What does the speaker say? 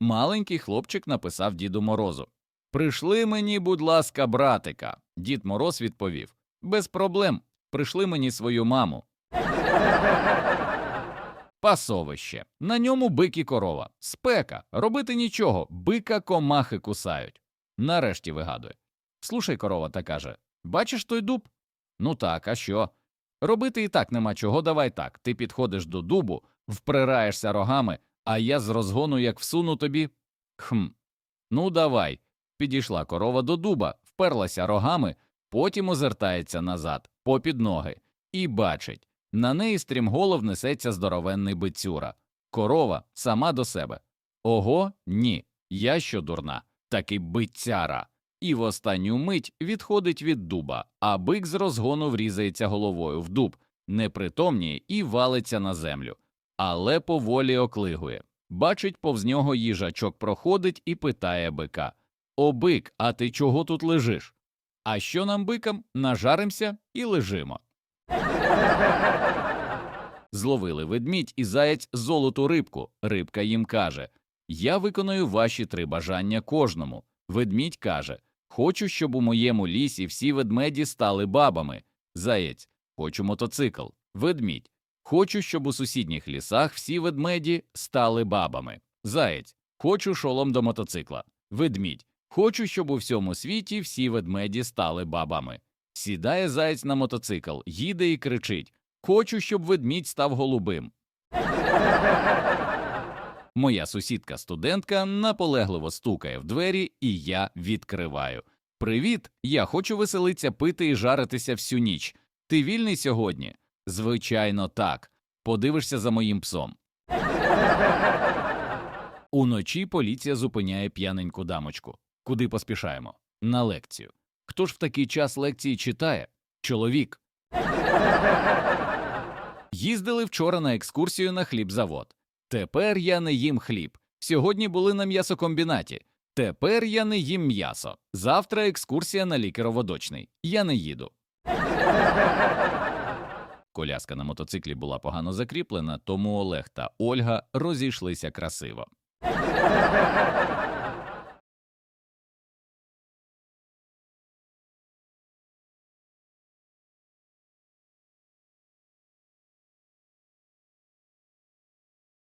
Маленький хлопчик написав Діду Морозу. Прийшли мені, будь ласка, братика. Дід Мороз відповів Без проблем. Прийшли мені свою маму. Пасовище. На ньому бик і корова. Спека. Робити нічого. Бика комахи кусають. Нарешті вигадує. Слушай, корова та каже Бачиш той дуб? Ну так, а що? Робити і так нема чого, давай так. Ти підходиш до дубу, вприраєшся рогами, а я з розгону як всуну тобі. Хм. Ну, давай. Підійшла корова до дуба, вперлася рогами, потім озертається назад, попід ноги, і бачить на неї стрімголов несеться здоровенний бицюра. Корова сама до себе. Ого, ні, я що дурна, таки бицяра. І в останню мить відходить від дуба, а бик з розгону врізається головою в дуб, непритомніє і валиться на землю, але поволі оклигує. Бачить, повз нього їжачок проходить і питає бика О, бик, а ти чого тут лежиш? А що нам бикам? Нажаримся і лежимо. Зловили ведмідь і заєць золоту рибку. Рибка їм каже Я виконую ваші три бажання кожному. Ведмідь каже Хочу, щоб у моєму лісі всі ведмеді стали бабами. Заєць, хочу мотоцикл. Ведмідь. Хочу, щоб у сусідніх лісах всі ведмеді стали бабами. Заєць, хочу шолом до мотоцикла. Ведмідь. Хочу, щоб у всьому світі всі ведмеді стали бабами. Сідає заєць на мотоцикл, їде і кричить Хочу, щоб ведмідь став голубим. Моя сусідка студентка наполегливо стукає в двері, і я відкриваю. Привіт, я хочу веселитися, пити і жаритися всю ніч. Ти вільний сьогодні? Звичайно, так. Подивишся за моїм псом. Уночі поліція зупиняє п'яненьку дамочку. Куди поспішаємо? На лекцію. Хто ж в такий час лекції читає? Чоловік. Їздили вчора на екскурсію на хлібзавод. Тепер я не їм хліб. Сьогодні були на м'ясокомбінаті. Тепер я не їм м'ясо. Завтра екскурсія на лікероводочний. Я не їду. Коляска на мотоциклі була погано закріплена, тому Олег та Ольга розійшлися красиво.